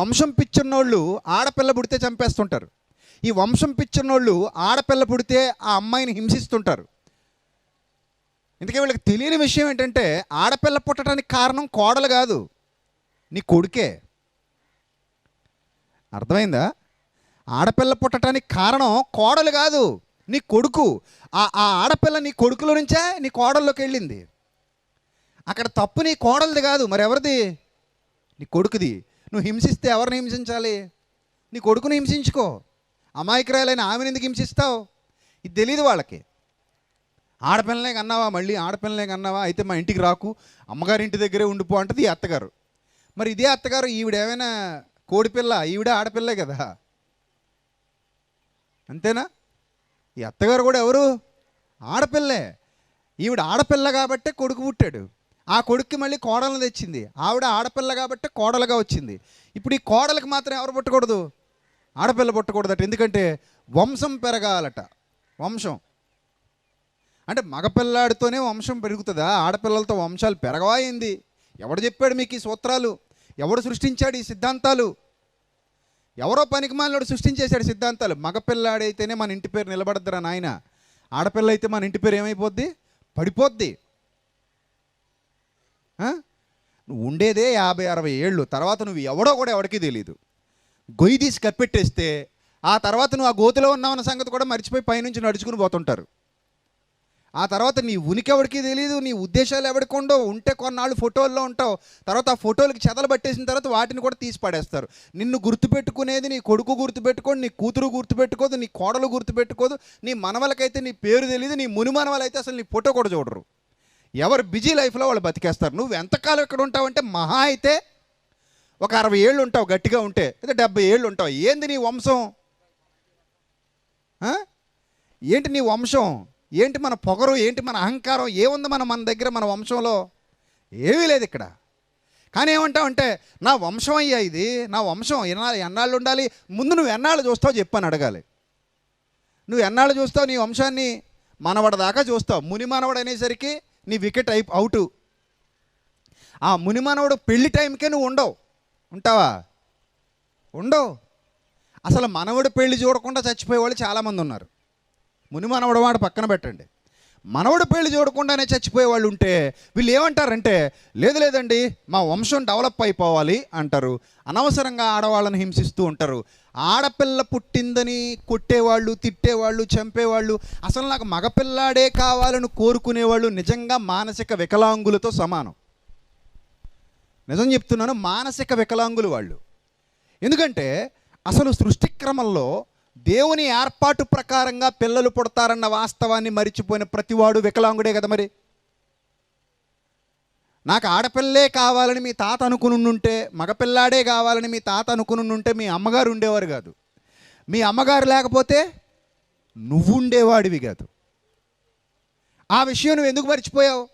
వంశం పిచ్చున్నోళ్ళు ఆడపిల్ల పుడితే చంపేస్తుంటారు. ఈ వంశం పిచ్చున్నోళ్ళు ఆడపిల్ల పుడితే ఆ అమ్మాయిని హింసిస్తుంటారు. ఇందుకే వీళ్ళకి తెలియని విషయం ఏంటంటే ఆడపిల్ల పుట్టడానికి కారణం కోడలు కాదు నీ కొడుకే. అర్థమైందా? ఆడపిల్ల పుట్టడానికి కారణం కోడలు కాదు నీ కొడుకు. ఆ ఆ ఆడపిల్ల నీ కొడుకులో నుంచే నీ కోడల్లోకి వెళ్ళింది. అక్కడ తప్పు నీ కోడలది కాదు మరి ఎవరిది నీ కొడుకుది. నువ్వు హింసిస్తే ఎవరిని హింసించాలి? నీ కొడుకుని హింసించుకో. అమాయకురాలైన ఆమెను ఎందుకు హింసిస్తావు? ఇది తెలియదు వాళ్ళకి. ఆడపిల్లనే కన్నావా మళ్ళీ? ఆడపిల్లనే కన్నావా? అయితే మా ఇంటికి రాకు. అమ్మగారి ఇంటి దగ్గరే ఉండిపో అంటది ఈ అత్తగారు. మరి ఇదే అత్తగారు ఈవిడ ఏమైనా కోడిపిల్ల ఈవిడ ఆడపిల్లే కదా. అంతేనా? ఈ అత్తగారు కూడా ఎవరు? ఆడపిల్లే. ఈవిడ ఆడపిల్ల కాబట్టే కొడుకు పుట్టాడు. ఆ కొడుక్కి మళ్ళీ కోడలను తెచ్చింది. ఆవిడ ఆడపిల్ల కాబట్టి కోడలుగా వచ్చింది. ఇప్పుడు ఈ కోడలకు మాత్రం ఎవరు పుట్టకూడదు? ఆడపిల్ల పుట్టకూడదట. ఎందుకంటే వంశం పెరగాలట. వంశం. అంటే మగపిల్లాడితోనే వంశం పెరుగుతుందా? ఆడపిల్లలతో వంశాలు పెరగవాయింది ఎవడు చెప్పాడు మీకు ఈ సూత్రాలు? ఎవడు సృష్టించాడు ఈ సిద్ధాంతాలు? ఎవరో పనికిమాలినోడు సృష్టించేశాడు సిద్ధాంతాలు? మగపిల్లాడైతేనే మన ఇంటి పేరు నిలబడద్దురా నాయన. ఆడపిల్ల అయితే మన ఇంటి పేరు ఏమైపోద్ది? పడిపోద్ది. నువ్వు ఉండేదే యాభై అరవై ఏళ్ళు. తర్వాత నువ్వు ఎవడో కూడా ఎవడికి తెలియదు గొయ్యి తీసి కప్పెట్టేస్తే ఆ తర్వాత నువ్వు ఆ గోతిలో ఉన్నావన్న సంగతి కూడా మర్చిపోయి పైనుంచి నడుచుకుని పోతుంటారు. ఆ తర్వాత నీ ఉనికి ఎవరికి తెలియదు నీ ఉద్దేశాలు ఎవరికి ఉండవు. ఉంటే కొన్నాళ్ళు ఫోటోల్లో ఉంటావు. తర్వాత ఆ ఫోటోలకి చెదలు పట్టేసిన తర్వాత వాటిని కూడా తీసి పడేస్తారు. నిన్ను గుర్తుపెట్టుకునేది నీ కొడుకు గుర్తుపెట్టుకోదు నీ కూతురు గుర్తుపెట్టుకోదు నీ కోడలు గుర్తుపెట్టుకోదు నీ మనవలకైతే నీ పేరు తెలియదు నీ మునిమనవలైతే అసలు నీ ఫోటో కూడా చూడరు. ఎవరు బిజీ లైఫ్లో వాళ్ళు బతికేస్తారు. నువ్వు ఎంతకాలం ఇక్కడ ఉంటావంటే మహా అయితే ఒక అరవై ఏళ్ళు ఉంటావు గట్టిగా ఉంటే. లేదా డెబ్బై ఏళ్ళు ఉంటావు. ఏంది నీ వంశం? ఏంటి నీ వంశం? ఏంటి మన పొగరు? ఏంటి మన అహంకారం? ఏముంది మన మన దగ్గర మన వంశంలో? ఏమీ లేదు ఇక్కడ. కానీ ఏమంటావు అంటే నా వంశం అయ్యా ఇది. నా వంశం ఎన్నాళ్ళు ఎన్నాళ్ళు ఉండాలి? ముందు నువ్వు ఎన్నాళ్ళు చూస్తావు చెప్పని అడగాలి. నువ్వు ఎన్నాళ్ళు చూస్తావు నీ వంశాన్ని? మనవడ దాకా చూస్తావు. ముని మనవడు అనేసరికి నీ వికెట్ అయి అవుటు. ఆ ముని పెళ్ళి టైంకే నువ్వు ఉండవు. ఉంటావా? ఉండవు. అసలు మనవడు పెళ్ళి చూడకుండా చచ్చిపోయే వాళ్ళు చాలామంది ఉన్నారు. మునిమానవుడు వాడు పక్కన పెట్టండి. మనవడు పెళ్ళి చూడకుండానే చచ్చిపోయే వాళ్ళు ఉంటే వీళ్ళు ఏమంటారంటే లేదు లేదండి మా వంశం డెవలప్ అయిపోవాలి అంటారు. అనవసరంగా ఆడవాళ్ళని హింసిస్తూ ఉంటారు. ఆడపిల్ల పుట్టిందని కొట్టేవాళ్ళు తిట్టేవాళ్ళు చంపేవాళ్ళు అసలు నాకు మగపిల్లాడే కావాలని కోరుకునేవాళ్ళు నిజంగా మానసిక వికలాంగులతో సమానం. నిజం చెప్తున్నాను మానసిక వికలాంగులు వాళ్ళు. ఎందుకంటే అసలు సృష్టి క్రమంలో దేవుని ఏర్పాటు ప్రకారంగా పిల్లలు పుడతారన్న వాస్తవాన్ని మరిచిపోయిన ప్రతివాడు వికలాంగుడే కదా మరి. నాకు ఆడపిల్లే కావాలని మీ తాత అనుకుని ఉంటే మగపిల్లాడే కావాలని మీ తాత అనుకుని ఉంటే మీ అమ్మగారు ఉండేవారు కాదు. మీ అమ్మగారు లేకపోతే నువ్వు ఉండేవాడివి కాదు. ఆ విషయం నువ్వు ఎందుకు మర్చిపోయావు?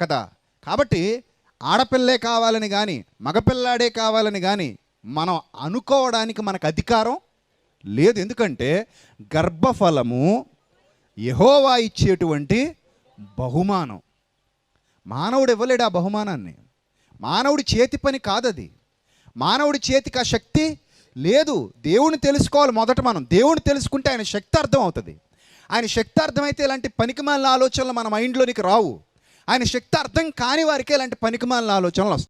కదా. కాబట్టి ఆడపిల్లే కావాలని కానీ మగపిల్లాడే కావాలని కానీ మనం అనుకోవడానికి మనకు అధికారం లేదు. ఎందుకంటే గర్భఫలము యహోవా ఇచ్చేటువంటి బహుమానం. మానవుడు ఇవ్వలేడు ఆ బహుమానాన్ని. మానవుడి చేతి పని కాదది. మానవుడి చేతికి ఆ శక్తి లేదు. దేవుని తెలుసుకోవాలి మొదట మనం. దేవుని తెలుసుకుంటే ఆయన శక్తి అర్థం అవుతుంది. ఆయన శక్తి అర్థమైతే ఇలాంటి పనికిమాలిన ఆలోచనలు మన మైండ్లోనికి రావు. ఆయన శక్తి అర్థం కాని వారికే ఇలాంటి పనికిమాలిన ఆలోచనలు వస్తాయి.